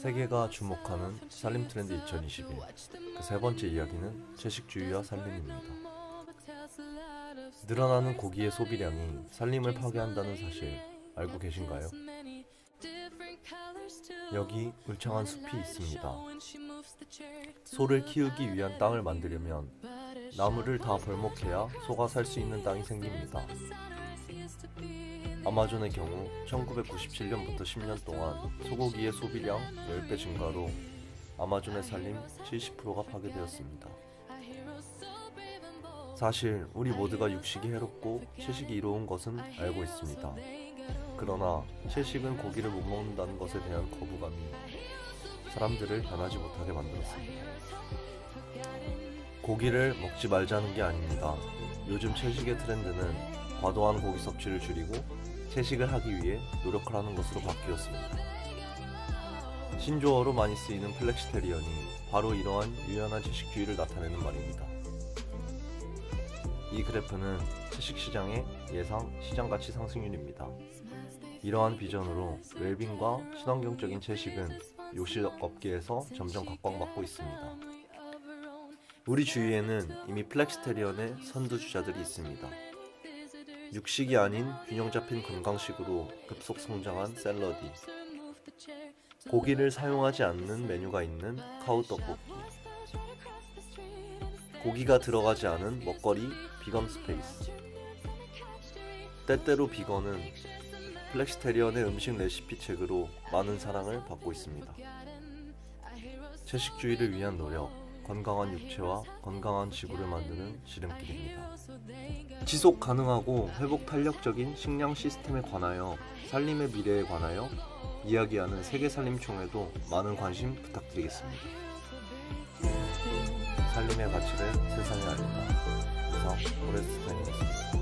세계가 주목하는 살림 트렌드 2021. 그 세 번째 이야기는 채식주의와 살림입니다. 늘어나는 고기의 소비량이 살림을 파괴한다는 사실 알고 계신가요? 여기 울창한 숲이 있습니다. 소를 키우기 위한 땅을 만들려면 나무를 다 벌목해야 소가 살 수 있는 땅이 생깁니다. 아마존의 경우 1997년부터 10년 동안 소고기의 소비량 10배 증가로 아마존의 살림 70%가 파괴되었습니다. 사실 우리 모두가 육식이 해롭고 채식이 이로운 것은 알고 있습니다. 그러나 채식은 고기를 못 먹는다는 것에 대한 거부감이 사람들을 변하지 못하게 만들었습니다. 고기를 먹지 말자는 게 아닙니다. 요즘 채식의 트렌드는 과도한 고기 섭취를 줄이고 채식을 하기 위해 노력을 하는 것으로 바뀌었습니다. 신조어로 많이 쓰이는 플렉시테리언이 바로 이러한 유연한 채식주의를 나타내는 말입니다. 이 그래프는 채식 시장의 예상 시장 가치 상승률입니다. 이러한 비전으로 웰빙과 친환경적인 채식은 욕실 업계에서 점점 각광받고 있습니다. 우리 주위에는 이미 플렉시테리언의 선두주자들이 있습니다. 육식이 아닌 균형 잡힌 건강식으로 급속 성장한 샐러디, 고기를 사용하지 않는 메뉴가 있는 카우 떡볶이, 고기가 들어가지 않은 먹거리 비건 스페이스. 때때로 비건은 플렉시테리언의 음식 레시피 책으로 많은 사랑을 받고 있습니다. 채식주의를 위한 노력, 건강한 육체와 건강한 지구를 만드는 지름길입니다. 지속 가능하고 회복 탄력적인 식량 시스템에 관하여 살림의 미래에 관하여 이야기하는 세계살림총회도 많은 관심 부탁드리겠습니다. 살림의 가치를 세상에 알린다. 이상 포레스트 타임이었습니다.